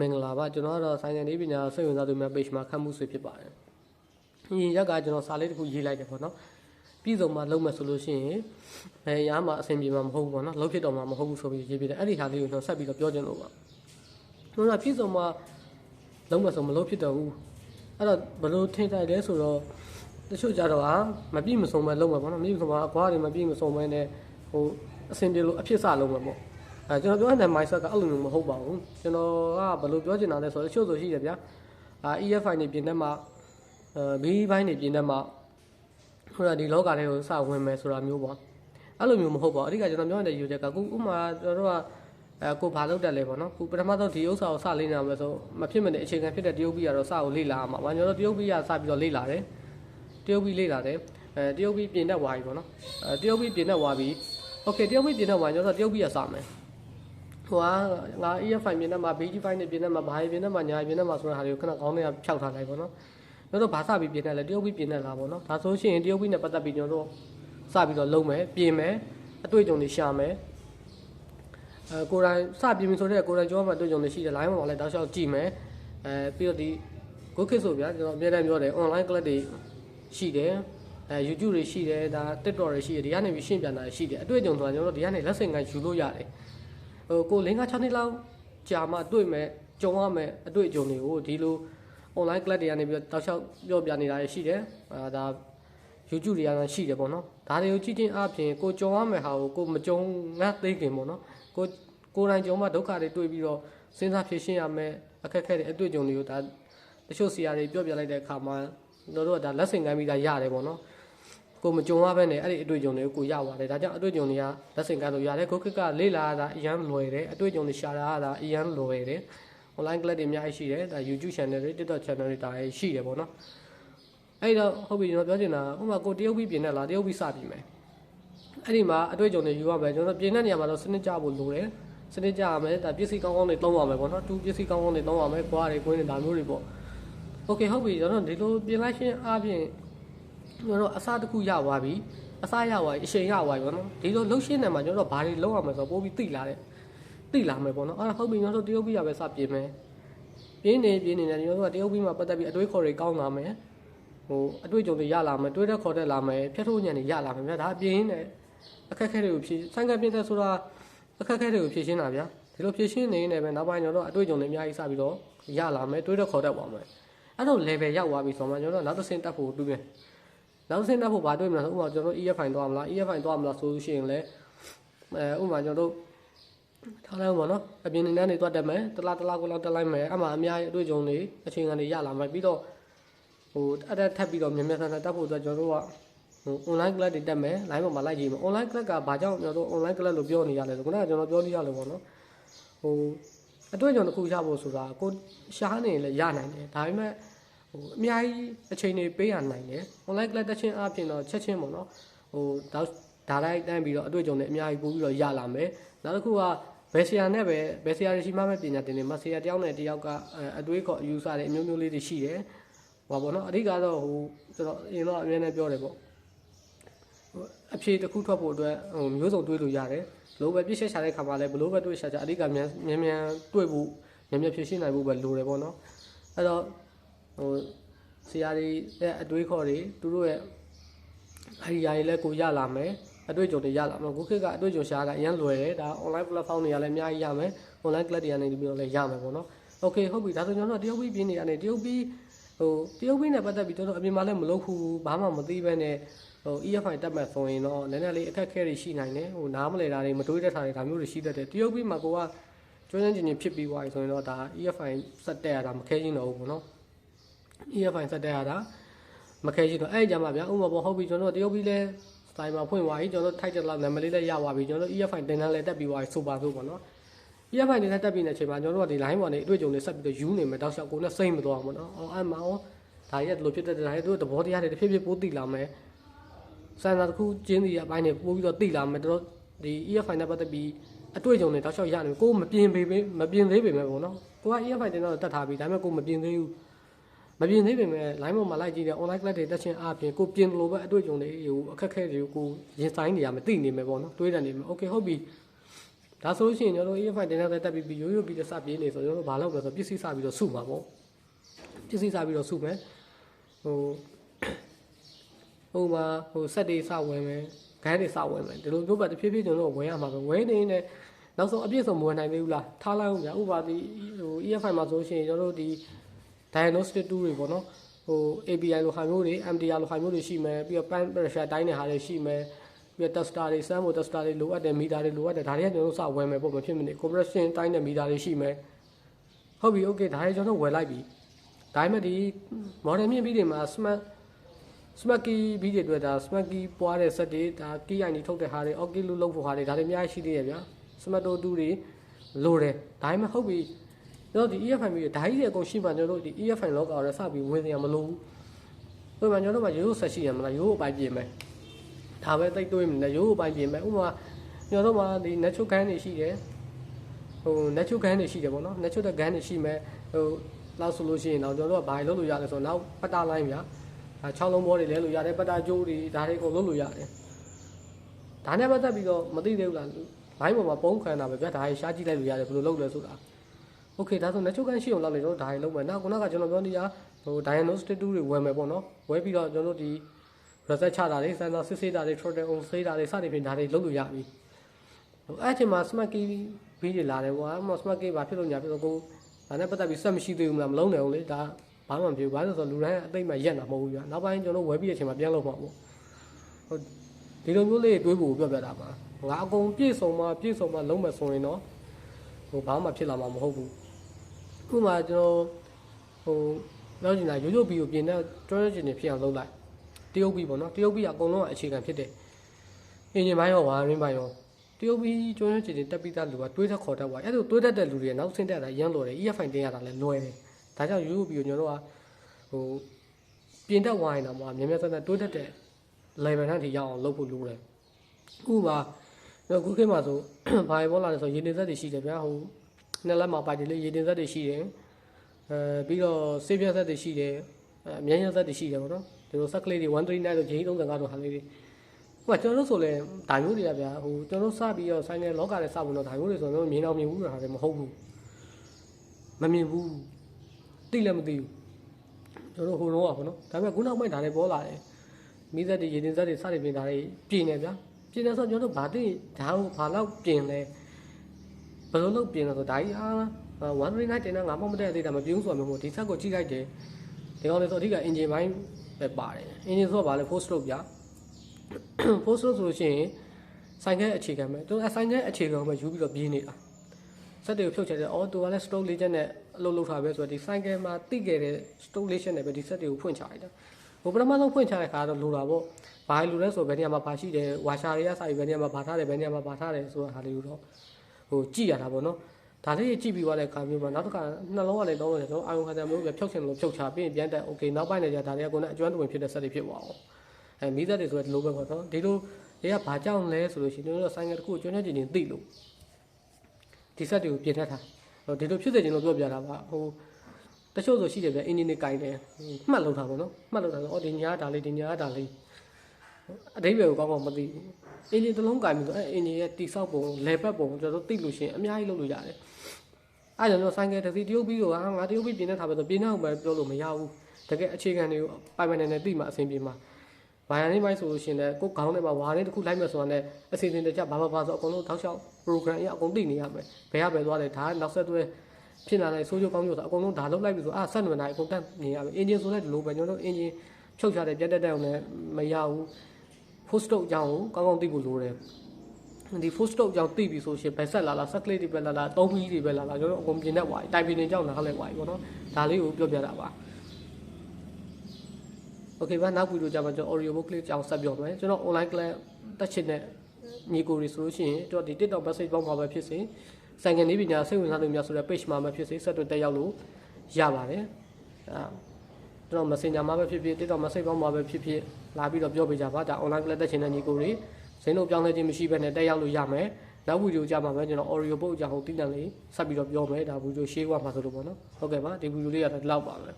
မင်္ဂလာပါကျွန်တော်ကတော့ဆိုင်နယ်နေပညာစိတ်ဝင်စားသူများ page မှာခတ်မှုဆွေဖြစ်ပါတယ်။ဒီရက်ကကျွန်တော်စာလေးတစ်ခုရေးလိုက်တယ်ပေါ့နော်။ပြည်စုံမှာလုံးမယ်ဆိုလို့ရှိရင်ဘယ်ရမှာအဆင်ပြေမှာမဟုတ်ဘူးပေါ့နော်။လုံးဖြစ်တော့မှာမဟုတ်ဘူးဆိုပြီးရေးပြတယ်။အဲ့ဒီဟာလေးကိုကျွန်တော်ဆက်ပြီးတော့ပြောချင်လို့ပါ။ကျွန်တော်ကပြည်စုံမှာလုံးမယ်ဆိုမလုံးဖြစ်တော့ဘူး။အဲ့တော့ဘယ်လိုထင်တိုင်းလဲဆိုတော့တချို့ကြတော့ဟာမပြည့်မစုံပဲလုံးမယ်ပေါ့နော်။မပြည့်မစုံပါအကွာတွေမပြည့်မစုံပဲနဲ့ဟိုအဆင်ပြေလို့အဖြစ်စလုံးမယ်ပေါ့။ အဲကျွန်တော်ပြောတဲ့ mindset ကအဲ့လိုမျိုးမဟုတ်ပါဘူးကျွန်တော်ကဘယ်လိုပြောချင်တာလဲဆိုတော့တချို့ဆိုရှိတယ်ဗျာအာ EFI နေပြင်တဲ့မှာအဲ B ဘိုင်းနေပြင်တဲ့မှာဟိုဒီလောကထဲကိုစဝင်မယ်ဆိုတာမျိုးပေါ့အဲ့လိုမျိုးမဟုတ်ပါဘူးအဓိကကျွန်တော်ပြောတဲ့ယူချက်ကခုဥမာကျွန်တော်တို့ကအဲကိုဘာလုပ်တက်လဲပေါ့နော်ခုပထမဆုံးဒီဥစ္စာကိုစလေ့လာမယ်ဆိုမဖြစ်မနေအခြေခံဖြစ်တဲ့တရုပ်ပြီးကတော့စကိုလေ့လာရမှာဘာကျွန်တော်တို့တရုပ်ပြီးကစပြီးတော့လေ့လာတယ်တရုပ်ပြီးလေ့လာတယ်အဲတရုပ်ပြီးပြင်တတ်သွားပြီပေါ့နော်အဲတရုပ်ပြီးပြင်တတ်သွားပြီโอเคတရုပ်ပြီးပြင်တတ်သွားကျွန်တော်တို့တရုပ်ပြီးကစမယ် ဟိုကငါ EF5 ပြင်တဲ့မှာ BG5 နဲ့ပြင်တဲ့မှာဘာရပြင်တဲ့မှာညာရပြင်တဲ့မှာဆိုတဲ့ဟာတွေကိုခဏကောင်းနေရဖြောက်ထားလိုက်ပေါ့နော်ကျွန်တော်တို့ဘာစပြီးပြင်တယ်လဲတရုပ်ပြီးပြင်တယ်လားပေါ့နော်ဒါဆိုရှင်တရုပ်ပြီးနဲ့ပတ်သက်ပြီးကျွန်တော်တို့စပြီးတော့လုံးမယ်ပြင်မယ်အတွေ့အကြုံတွေရှာမယ်အဲကိုယ်တိုင်စပြင်ပြီဆိုတော့ကိုယ်တိုင်ကြောမှအတွေ့အကြုံတွေရှိတယ် line မှာလည်းတောက်လျှောက်ကြည့်မယ်အဲပြီးတော့ဒီကိုခေတ်ဆိုဗျာကျွန်တော်အများတန်းပြောတယ် online class တွေရှိတယ်အဲ YouTube တွေရှိတယ်ဒါ TikTok တွေရှိတယ်ဒီကနေပြီးရှင်းပြတာရှိတယ်အတွေ့အကြုံဆိုတာကျွန်တော်တို့ဒီကနေလက်ဆင့်ကမ်းယူလို့ရတယ် ဟိုကို၄၅6နှစ်လောက်ကြာမှတွေ့မဲ့ကြုံရမဲ့အတွေ့အကြုံတွေကိုဒီလို online class တွေကနေပြီးတော့တောက်လျှောက်ပြောပြနေတာရှိတယ်အာဒါ YouTube တွေကတော့ရှိတယ်ပေါ့နော်ဒါတွေကိုကြည့်ချင်းအပြင်ကိုကြုံရမယ့်ဟာကိုကိုမကြုံငတ်သိခင်ပေါ့နော်ကိုကိုယ်တိုင်ကြုံမှဒုက္ခတွေတွေ့ပြီးတော့စဉ်းစားဖြေရှင်းရမယ်အခက်အခဲတွေအတွေ့အကြုံတွေကိုဒါတချို့ဆရာတွေပြောပြလိုက်တဲ့အခါမှာတို့တို့ကဒါလက်ဆင့်ကမ်းပြီးသားရတယ်ပေါ့နော် ကိုမကြုံရဘဲနဲ့အဲ့ဒီအတွေ့အကြုံတွေကိုကိုရပါတယ်ဒါကြောင့်အတွေ့အကြုံတွေကလက်ဆင့်ကမ်းလို့ရတယ်ကိုခက်ကလေ့လာရတာအရန်လွယ်တယ်အတွေ့အကြုံတွေရှာရတာအရန်လွယ်တယ် online class တွေအများကြီးရှိတယ်ဒါ YouTube channel တွေ TikTok channel တွေဒါရှိတယ်ပေါ့နော်အဲ့တော့ဟုတ်ပြီကျွန်တော်ပြောချင်တာဥပမာကိုတရုတ်ပြီးပြင်တဲ့လားတရုတ်ပြီးစပြီးမယ်အဲ့ဒီမှာအတွေ့အကြုံတွေယူရမယ်ကျွန်တော်ပြင်တဲ့နေရာမှာတော့စနစ်ကြဖို့လိုတယ်စနစ်ကြရမယ်ဒါပစ္စည်းကောင်းကောင်းတွေသုံးရမယ်ပေါ့နော်တူပစ္စည်းကောင်းကောင်းတွေသုံးရမယ်ကွာတွေကွင်းတွေဒါမျိုးတွေပေါ့โอเคဟုတ်ပြီကျွန်တော်ဒီလိုပြင်လိုက်ရှင်းအားဖြင့် ကျွန်တော်အစားတစ်ခုရသွားပြီအစားရသွားပြီအချိန်ရသွားပြီပေါ့နော်ဒီလိုလှုပ်ရှင်းနေမှာကျွန်တော်ဘာတွေလုပ်ရမလဲဆိုတော့ပို့ပြီးသိလာတယ်သိလာမယ်ပေါ့နော်အဲ့ဒါဟုတ်ပြီကျွန်တော်တို့တရုတ်ပြီးရပဲစပြင်မယ်ပြင်းနေပြင်းနေတယ်ကျွန်တော်တို့ကတရုတ်ပြီးမှပတ်သက်ပြီးအတွေးခေါ်တွေကောင်းလာမယ်ဟိုအတွေ့အကြုံတွေရလာမယ်တွေးတဲ့ခေါ်တဲ့လာမယ်ဖြတ်ထုတ်ဉာဏ်တွေရလာမယ်ဗျာဒါအပြင်းနဲ့အခက်အခဲတွေကိုဖြေဆိုင်ကပြင်းတဲ့ဆိုတာအခက်အခဲတွေကိုဖြေရှင်းတာဗျာဒီလိုဖြေရှင်းနေနေပဲနောက်ပိုင်းကျွန်တော်တို့အတွေ့အကြုံတွေအများကြီးစပြီးတော့ရလာမယ်တွေးတဲ့ခေါ်တဲ့ပါမယ်အဲ့တော့ level ရောက်သွားပြီဆိုမှကျွန်တော်တို့နောက်တစ်ဆင့်တက်ဖို့တွေးမယ် နောက်တစ်ဆင့်တက်ဖို့ဘာတွေးမလဲဆိုဥပမာကျွန်တော်တို့ EFI သွားမလား EFI သွားမလားဆိုလို့ရှိရင်လည်းအဲဥပမာကျွန်တော်တို့ထားလိုက်ပါတော့အပြင်နေနေသွားတက်မယ်တလားတလားကိုလောက်တက်လိုက်မယ်အမှအများကြီးအတွေ့အကြုံတွေအချိန်ကနေရလာမယ်ပြီးတော့ဟိုအဲ့ဒါထပ်ပြီးတော့မြန်မြန်ဆန်ဆန်တက်ဖို့အတွက်ကျွန်တော်တို့ကဟို online class တွေတက်မယ် line ပေါ်မှာလိုက်ကြည့်မယ် online class ကဘာကြောင့်ကျွန်တော်တို့ online class လို့ပြောနေရလဲဆိုခုနကကျွန်တော်ပြောလို့ရလို့ပေါ့နော်ဟိုအတွေ့အကြုံတစ်ခုရဖို့ဆိုတာကိုရှားနေရင်လည်းရနိုင်တယ်ဒါပေမဲ့ ဟိုအများကြီးအချိန်တွေပေးရနိုင်တယ် online class တက်ချင်းအပြင်တော့ချက်ချင်းပေါ့နော်ဟိုဒါဒါလိုက်တန်းပြီးတော့အတွေ့အကြုံတွေအများကြီးပို့ပြီးတော့ရလာမယ်နောက်တစ်ခုကဘယ်ဆရာနဲ့ပဲဘယ်ဆရာရှိမှမဲ့ပညာသင်နေမှာဆရာတယောက်နဲ့တယောက်ကအဲအတွေးခေါ်အယူဆတွေအမျိုးမျိုးလေးတွေရှိတယ်ဟောပေါ့နော်အဓိကတော့ဟိုကျွန်တော်အရင်တော့အမြဲတမ်းပြောတယ်ပေါ့ဟိုအဖြေတစ်ခုထွက်ဖို့အတွက်ဟိုမျိုးစုံတွေးလို့ရတယ်ဘလို့ပဲပြည့်ချက်ရှာတဲ့ခါမှာလည်းဘလို့ပဲတွေးရှာကြအဓိကမြန်မြန်မြန်တွေးဖို့မြန်မြန်ဖြည့်ရှင်းနိုင်ဖို့ပဲလိုတယ်ပေါ့နော်အဲ့တော့ ဟိုဆရာတွေရဲ့အတွေးခေါ်တွေသူတို့ရဲ့အရာတွေလည်းကိုရလာမယ်အတွေ့အကြုံတွေရလာမှာခုခေတ်ကအတွေ့အကြုံရှာတာအရင်လွယ်တယ်ဒါ online platform တွေကလည်းအများကြီးရမယ် online class တွေကနေပြီးတော့လည်းရမယ်ပေါ့နော် okay ဟုတ်ပြီဒါဆိုကျွန်တော်တို့တရုတ်ပြည်ပြင်းနေရတယ်တရုတ်ပြည်ဟိုတရုတ်ပြည်နဲ့ပတ်သက်ပြီးတော်တော်အပြင်မှာလည်းမလုပ်ဘူးဘာမှမသိဘဲနဲ့ဟို EFI တက်မှဆိုရင်တော့နည်းနည်းလေးအခက်အခဲတွေရှိနိုင်တယ်ဟိုနားမလည်တာတွေမတွေးတတ်တာတွေဒါမျိုးတွေရှိတတ်တယ်တရုတ်ပြည်မှာကိုကကျွမ်းကျင်ကျင်ဖြစ်ပြီးသွားပြီဆိုရင်တော့ဒါ EFI စက်တက်ရတာမခဲချင်းတော့ဘူးပေါ့နော် EFI စက်တက်ရတာမခဲချင်းတော့အဲ့ကြမှာဗျာဥပမာပေါ့ဟုတ်ပြီကျွန်တော်တရုတ်ပြည်လဲစတိုင်မှာဖွင့်သွားပြီကျွန်တော်ထိုက်တဲ့လောက်နာမည်လေးလည်းရသွားပြီကျွန်တော် EFI တင်တန်းလည်းတက်ပြီးသွားပြီဆိုပါဆိုပေါ့နော် EFI နေတဲ့တက်ပြီးနေချိန်မှာကျွန်တော်တို့ကဒီ line ပေါ်နေအတွေ့အကြုံတွေဆက်ပြီးတော့ယူနေမယ်တောက်လျှောက်ကိုနဲ့စိတ်မသွားဘူးပေါ့နော်။အော်အဲ့မှာရောဒါရက်ဒီလိုဖြစ်တဲ့ဒါရက်တို့သဘောတရားတွေတစ်ဖြည်းဖြည်းပိုးသိလာမယ်။စံစာတစ်ခုကျင်းစီအပိုင်းတွေပိုးပြီးတော့သိလာမယ်တို့ဒီ EFI နဲ့ပတ်သက်ပြီးအတွေ့အကြုံတွေတောက်လျှောက်ရနေကိုမပြင်းပေမပြင်းသေးပေမဲ့ပေါ့နော်။ကိုက EFI တင်တော့တက်ထားပြီဒါပေမဲ့ကိုမပြင်းသေးဘူး။ မပြင်းသေးပေမဲ့ line ပေါ်မှာလိုက်ကြည့်တဲ့ online class တွေတက်ချင်းအပြင်ကိုပြင်းလို့ပဲအတွေ့အကြုံတွေဟိုအခက်အခဲတွေကိုကိုရင်ဆိုင်နေရမယ်သိနေမယ်ပေါ့နော်။တွေးတယ်နေမယ်။ Okay ဟုတ်ပြီ။ဒါဆိုလို့ရှိရင်ကျွန်တော်တို့ EFI တင်တဲ့တက်ပြီးပြီးရိုးရိုးပြီးတော့စပြေးနေဆိုကျွန်တော်တို့ဘာလုပ်လဲဆိုပစ္စည်းစပြီးတော့စုမှာပေါ့ပစ္စည်းစပြီးတော့စုမယ်ဟိုဟိုမှာဟိုစက်တွေစဝယ်မယ်ဂိုင်းတွေစဝယ်မယ်ဒီလိုမျိုးပဲတဖြည်းဖြည်းကျွန်တော်တို့ဝယ်ရမှာပဲဝယ်နေနေနောက်ဆုံးအပြည့်စုံမဝယ်နိုင်သေးဘူးလားထားလိုက်အောင်ဗျာဥပမာဒီဟို EFI မှာဆိုရှင်ကျွန်တော်တို့ဒီ diagnostic tool တွေပေါ့နော်ဟို API လိုဟာမျိုးတွေ MDR လိုဟာမျိုးတွေရှိမယ်ပြီးတော့ pan pressure တိုင်းတဲ့ဟာတွေရှိမယ်ပြီးတော့ tester တွေ sample tester တွေလိုအပ်တယ် meter တွေလိုအပ်တယ်ဒါတွေကကျွန်တော်တို့စဝယ်မယ်ပေါ့မဖြစ်မနေ compression တိုင်းတဲ့ meter တွေရှိမယ်ဟုတ်ပြီ okay ဒါတွေကျွန်တော်တို့ဝယ်လိုက်ပြီဒါပေမဲ့ဒီ model မြင့်ပြီးတွေမှာ smart smart key ဘီးတွေတွေ့တာ smart key ပွားတဲ့ set တွေဒါ key ID ထုတ်တဲ့ဟာတွေ okay လို့လုပ်ဖို့ဟာတွေဒါတွေအများကြီးရှိသေးတယ်ဗျာ smart 2တွေလိုတယ်ဒါပေမဲ့ဟုတ်ပြီ ကျွန်တော်ဒီ EFI မျိုးဓာကြီးတွေအကုန်ရှိမှကျွန်တော်တို့ဒီ EFI လောကရောစပြီးဝင်စရာမလိုဘူးဥပမာကျွန်တော်တို့ကရိုးရိုးဆက်ရှိရမလားရိုးရိုးအပိုင်းပြင်မယ်ဒါပဲတိတ်တွေးမနေရိုးရိုးအပိုင်းပြင်မယ်ဥပမာကျွန်တော်တို့မှာဒီ natural gun တွေရှိတယ်ဟို natural gun တွေရှိတယ်ပေါ့နော် natural gun တွေရှိမယ်ဟိုလောက်ဆိုလို့ရှိရင်တော့ကျွန်တော်တို့ကဘာလုပ်လို့ရလဲဆိုတော့နောက်ပတ်တာလိုင်းဗျာအဲ6လုံးဘောတွေလဲလို့ရတယ်ပတ်တာကြိုးတွေဒါတွေအကုန်လုပ်လို့ရတယ်ဒါနဲ့ပတ်သက်ပြီးတော့မသိသေးဘူးလား line ပေါ်မှာပုံခံတာပဲဗျာဒါကြီးရှားကြည့်လိုက်လို့ရတယ်ဘယ်လိုလုပ်လဲဆိုတာ okay ဒါဆို natural gun ရှိအောင်လောက်နေတော့ဒါကြီးလုပ်မယ်နောက်ခုနကကျွန်တော်ပြောနေရဟို diagnostic tool တွေဝယ်မယ်ပေါ့နော်ဝယ်ပြီးတော့ကျွန်တော်တို့ဒီ reset ချတာတွေ sensor စစ်ဆေးတာတွေ throttle on ဆေးတာတွေစသဖြင့်ဒါတွေလုပ်လို့ရပြီဟိုအဲ့အချိန်မှာ smart key ဘီးတွေလာတယ်ကွာအဲ့မှာ smart key ဘာဖြစ်လို့ညာဖြစ်တော့ကိုဒါနဲ့ပတ်သက်ပြီးစက်မရှိသေးဘူးမလားမလုံးနိုင်ဘူးလေဒါဘာမှမဖြစ်ဘူးဘာလို့ဆိုတော့လူတိုင်းအသိမှရက်တာမဟုတ်ဘူးဗျာနောက်ပိုင်းကျွန်တော်ဝယ်ပြီးတဲ့အချိန်မှာပြန်လုပ်မှာပေါ့ဟိုဒီလိုမျိုးလေးတွေးဖို့ပြောပြတာပါငါအကုန်ပြည့်စုံမှပြည့်စုံမှလုံးမယ်ဆိုရင်တော့ဟိုဘာမှဖြစ်လာမှာမဟုတ်ဘူး ခုမှကျွန်တော်ဟိုပြောချင်တာရိုးရိုးဘီကိုပြင်တဲ့ strategy တွေဖြစ်အောင်လုပ်လိုက်တရုတ်ဘီပေါ့နော်တရုတ်ဘီကအကုန်လုံးအခြေခံဖြစ်တယ်အင်ဂျင်ပိုင်းရောဝါရင်းပိုင်းရောတရုတ်ဘီကျွမ်းကျွမ်းကျင်ကျင်တက်ပြီးသားလူကတွေးသက်ခေါ်တတ်သွားအဲ့လိုတွေးတတ်တဲ့လူတွေနောက်ဆင်းတက်တာရမ်းလို့တယ် EFI တင်ရတာလည်းလွယ်တယ်ဒါကြောင့်ရိုးရိုးဘီကိုကျွန်တော်တို့ကဟိုပြင်တက်ဝိုင်းတာမှာမြန်မြန်ဆန်ဆန်တွေးတတ်တဲ့ level နဲ့ထိရောက်အောင်လုပ်ဖို့လိုတယ်ဥပမာတော့ခုခေတ်မှာဆိုဘာပဲပေါ်လာလဲဆိုရေတင်ဆက်တွေရှိတယ်ဗျာဟို နှစ်လက်မှာပိုက်တယ်လေရေတင်ဆက်တွေရှိတယ်အဲပြီးတော့ဆေးပြတ်ဆက်တွေရှိတယ်အဲအမြန်ရဆက်တွေရှိတယ်ပေါ့နော်ဒီလိုဆက်ကလေးတွေ139တို့ J35 တို့ဟာလေးတွေဟိုကကျွန်တော်တို့ဆိုလဲဒါမျိုးတွေကဗျာဟိုကျွန်တော်စပြီးတော့ဆိုင်နယ်လောကနဲ့စဖို့တော့ဒါမျိုးတွေဆိုတော့မြင်အောင်မြင်ဘူးတာလည်းမဟုတ်ဘူးမမြင်ဘူးသိလည်းမသိဘူးကျွန်တော်ဟိုတော့ပါပေါ့နော်ဒါပေမဲ့ခုနောက်ပိုင်းဒါလည်းပေါ်လာတယ်မိသက်တွေရေတင်ဆက်တွေစတွေပြင်တာတွေပြင်နေဗျာပြင်နေဆိုကျွန်တော်တို့ဘာသိဒါကိုဘာလောက်ပြင်လဲ ဘယ်လိုလုပ်ပြင်လဲဆိုဒါကြီးအာ139တင်တာငါမှမတည့်သေးတာမပြုံးဆိုမှမဟုတ်ဒီဆက်ကိုကြည့်လိုက်တယ်ဒီကောင်လေးဆိုအဓိက engine ဘိုင်းပဲပါတယ် engine ဆိုတော့ဗာလဲ four stroke ဗျာ four stroke ဆိုလို့ရှိရင်ဆိုင်ကဲအခြေခံပဲသူအဆိုင်ကဲအခြေခံပဲယူပြီးတော့ပြေးနေတာစက်တွေကိုဖြုတ်ချတယ်အော်သူကလည်း stroke လေးချက်နဲ့အလုပ်လုပ်ထားပဲဆိုတော့ဒီဆိုင်ကဲမှာတိခဲ့တဲ့ stroke လေးချက်နဲ့ပဲဒီစက်တွေကိုဖွင့်ချလိုက်တာဟိုပထမဆုံးဖွင့်ချတဲ့ခါတော့လိုတာပေါ့ဘာလို့လဲဆိုဘယ်နေရာမှာဘာရှိတယ်ဝါရှာတွေကစာပြီးဘယ်နေရာမှာဘာထားတယ်ဘယ်နေရာမှာဘာထားတယ်ဆိုတာဟာလေးကိုတော့ ဟိုကြည့်ရတာပေါ့နော်ဒါလေးကြည့်ပြီးသွားတဲ့အခါမျိုးမှာနောက်တစ်ခါနှလုံးကလည်းတော့တယ်ကျွန်တော်အာယုံခံတယ်မျိုးပဲဖြုတ်ချင်လို့ဖြုတ်ချပြီးရင်ပြန်တက်โอเคနောက်ပိုင်းလည်းじゃဒါတွေကကိုယ်နဲ့အကျွမ်းတွင်ဖြစ်တဲ့စက်တွေဖြစ်သွားအောင်အဲမိသက်တွေဆိုတော့ဒီလိုပဲပေါ့နော်ဒီလိုတွေကဘာကြောင့်လဲဆိုလို့ရှိရင်တို့ဆိုင်ကတစ်ခုကိုကျွမ်းကျွမ်းကျင်ကျင်သိလို့ဒီစက်တွေကိုပြင်ထက်တာဟိုဒီလိုဖြစ်စေချင်လို့ပြောပြတာပါဟိုတချို့ဆိုရှိတယ်ဗျအင်းဒီနေကင်တယ်မှတ်လို့တာပေါ့နော်မှတ်လို့တာဆိုအော်ဒီညာဒါလေးဒီညာဒါလေးအတိပ္ပယ်ကိုကောင်းကောင်းမသိဘူး အင်းဒီတစ်လုံးကင်ပြီးဆိုအဲအင်းဒီရဲ့တိဆောက်ပုံလေပတ်ပုံကျွန်တော်တို့သိလို့ရှိရင်အများကြီးလုပ်လို့ရတယ်အဲ့ဒါတော့ဆိုင်ကယ်တစ်စီးတရုတ်ပြီးတော့ဟာငါတရုတ်ပြီးပြင်တဲ့ထားပဲဆိုပြင်အောင်ပဲပြောလို့မရဘူးတကယ်အခြေခံတွေကိုပိုင်ပိုင်နိုင်နိုင်သိမှအဆင်ပြေမှာဘာရနေမိုင်းဆိုလို့ရှိရင်လည်းကိုယ်ခေါင်းထဲမှာဝါနေတစ်ခုလိုက်မယ်ဆိုတာနဲ့အစီအစဉ်တကျဘာဘာဘာဆိုအကုန်လုံးတောက်လျှောက် program အရအကုန်သိနေရမယ်ဘယ်ကပဲသွားတယ်ဒါကနောက်ဆက်တွဲဖြစ်လာတဲ့ဆိုးကျိုးကောင်းကျိုးဆိုအကုန်လုံးဒါလုပ်လိုက်ပြီဆိုအာဆက်နွယ်နိုင်အကုန်တက်နေရမယ်အင်ဂျင်ဆိုလည်းဒီလိုပဲကျွန်တော်တို့အင်ဂျင်ဖြုတ်ချတယ်ပြတ်တက်တဲ့အောင်လည်းမရဘူး full stroke အကြောင်းကိုကောင်းကောင်းသိဖို့လိုတယ်ဒီ full stroke အကြောင်းသိပြီဆိုရှင်ဘယ်ဆက်လာလားဆက်ကလေးတွေပဲလာလားသုံးမီးတွေပဲလာလားကျွန်တော်အကုန်ပြင်တတ်သွားပြီတိုင်ပင်နေကြောင်းနားလဲသွားပြီပေါ့နော်ဒါလေးကိုပြောပြတာပါโอเคပါနောက်ဗီဒီယိုကြမှာကျွန်တော် audio book လေးကြောင်းဆက်ပြောမယ်ကျွန်တော် online class တက်ချင်တဲ့ညီကိုတွေဆိုလို့ရှိရင်ကျွန်တော်ဒီ TikTok message ပေါက်မှာပဲဖြစ်စေဆိုင်ကနေပညာစိတ်ဝင်စားသူများဆိုတဲ့ page မှာပဲဖြစ်စေဆက်တွေ့တက်ရောက်လို့ရပါတယ်အဲ ကျွန်တော် messenger မှာပဲဖြစ်ဖြစ် TikTok message ပေါက်မှာပဲဖြစ်ဖြစ်လာပြီးတော့ပြောပေးကြပါဒါ online class တက်ချင်တဲ့ညီကိုတွေဇင်းတို့ပြောင်းလဲခြင်းမရှိဘဲနဲ့တက်ရောက်လို့ရမယ်နောက်ဗီဒီယိုကြမှာပဲကျွန်တော် audio book အကြောင်းကိုသိတယ်လေးဆက်ပြီးတော့ပြောမယ်ဒါဗီဒီယို share ဝမှာဆိုလို့ပေါ့နော်ဟုတ်ကဲ့ပါဒီဗီဒီယိုလေးကတော့ဒီလောက်ပါပဲ